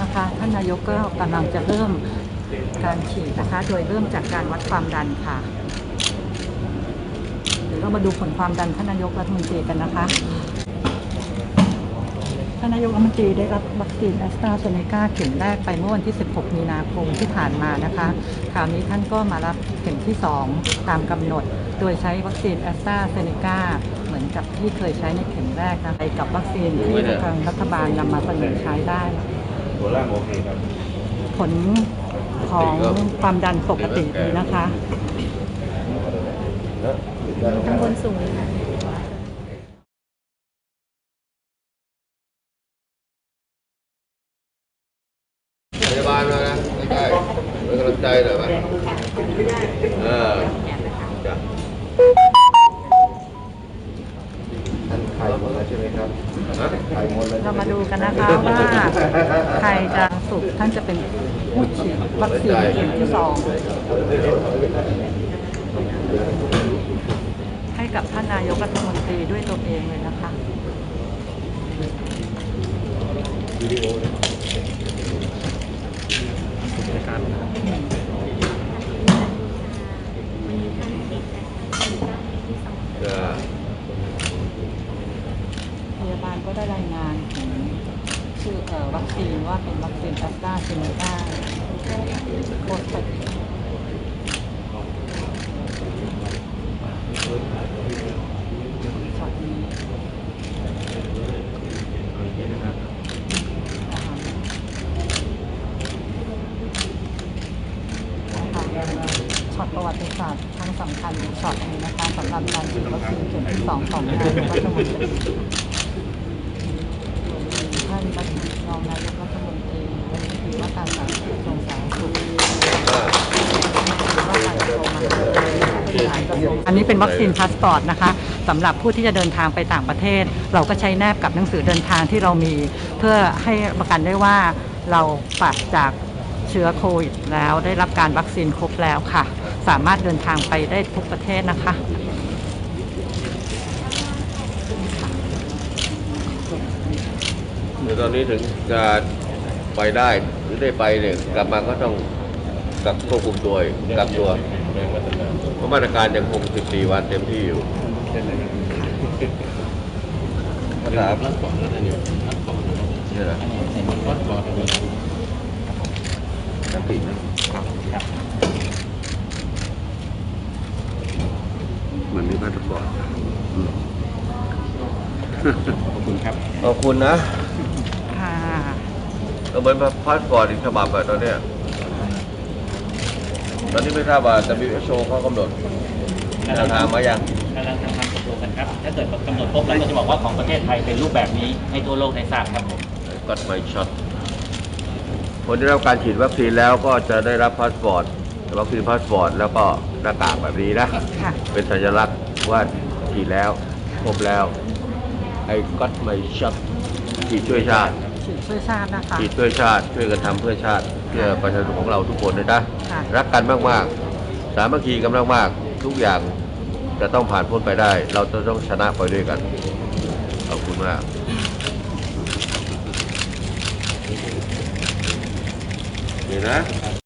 นะคะท่านนายกก็กำลังจะเริ่มการฉีดนะคะ โดยเริ่มจากการวัดความดันค่ะ เดี๋ยวเรามาดูผลความดันท่านนายกรัฐมนตรีกันนะคะท่านนายกรัฐมนตรีได้รับวัคซีนแอสตราเซเนกาเข็มแรกไปเมื่อวันที่ 16 มีนาคมที่ผ่านมานะคะ คราวนี้ท่านก็มารับเข็มที่ 2 ตามกำหนด โดยใช้วัคซีนแอสตราเซเนกาเหมือนกับที่เคยใช้ในเข็มแรกนะไปกับวัคซีนที่ทางรัฐบาลนำมาเสนอใช้ได้ ตัวล่างโอเคครับผลของความดันปกติดีนะคะข้างบนสูงค่ะพยาบาลมานะใกล้ๆเป็นกำลังใจหน่อยไหมเออจ้ะท่านไข่หมดแล้วใช่ไหมครับไข่หมดแล้วเรามาดูกันนะคะว่าใครจะสุขท่านจะเป็นผู้ฉีดวัคซีนเข็มที่สองให้กับท่านนายกรัฐมนตรีด้วยตัวเองเลยนะคะ จ้ะ พยาบาลก็ ได้รายงานถึงชื่ออวัคซีนว่าเป็นวัคซีนแอสตราเซเนกาโคตรช็อตนี้ช็อตประวัติศาสตร์ครั้งสำคัญช็อตนึงนะคะสำหรับการฉีดวัคซีนเข็มที่สองของนายกรัฐมนตรีานรัฐมนรองนายกรัฐมนตรีรัฐมนตรีว่าการสาธารณสุขกระทรวงสาธารณสุขว่าการกระทรวงมหาดไทยบริหารกระทรวงอันนี้เป็นวัคซีนพาสปอร์ตนะคะสำหรับผู้ที่จะเดินทางไปต่างประเทศ เราก็ใช้แนบกับหนังสือเดินทางที่เรามี เพื่อให้ประกันได้ว่าเราปราศจากเชื้อโควิดแล้วได้รับการวัคซีนครบแล้วค่ะ สามารถเดินทางไปได้ทุกประเทศนะคะ เดี๋ยวตอนนี้ถึงการไปได้หรือได้ไปเนี่ยกลับมาก็ต้องกักควบคุมตัวอีกกักตัวเพราะมาตรการยังคง 14 วันเต็มที่อยู่ภาษาเนี่ยเหรอจับผิดนะเหมือนมีมาตรการอืมขอบคุณครับ ขอบคุณนะค่ะ ก็เหมือนพาสปอร์ตอีกฉบับแบบตอนเนี้ยตอนนี้ไม่ทราบว่า WHO เขากำหนดแนวทางมายังกำลังทำความตกลงกันครับ ถ้าเกิดกำหนดครบแล้วก็จะบอกว่าของประเทศไทยเป็นรูปแบบนี้ให้ทั่วโลกได้ทราบครับผมก็ไม่ช็อตคนที่ได้รับการฉีดวัคซีนแล้วก็จะได้รับพาสปอร์ตวัคซีนพาสปอร์ตแล้วก็หน้ากากแบบนี้นะค่ะเป็นสัญลักษณ์ว่าฉีดแล้ว ครบแล้ว ไอ้ก็ไม่ช็อตฉีดช่วยชาติ ฉีดช่วยชาตินะคะฉีดช่วยชาติช่วยกันทำเพื่อชาติเพื่อประชาชนของเราทุกคนเลยนะค่ะ รักกันมากๆ สามัคคีกันมากๆ ทุกอย่างจะต้องผ่านพ้นไปได้ เราจะต้องชนะไปด้วยกันขอบคุณมากนี่นะ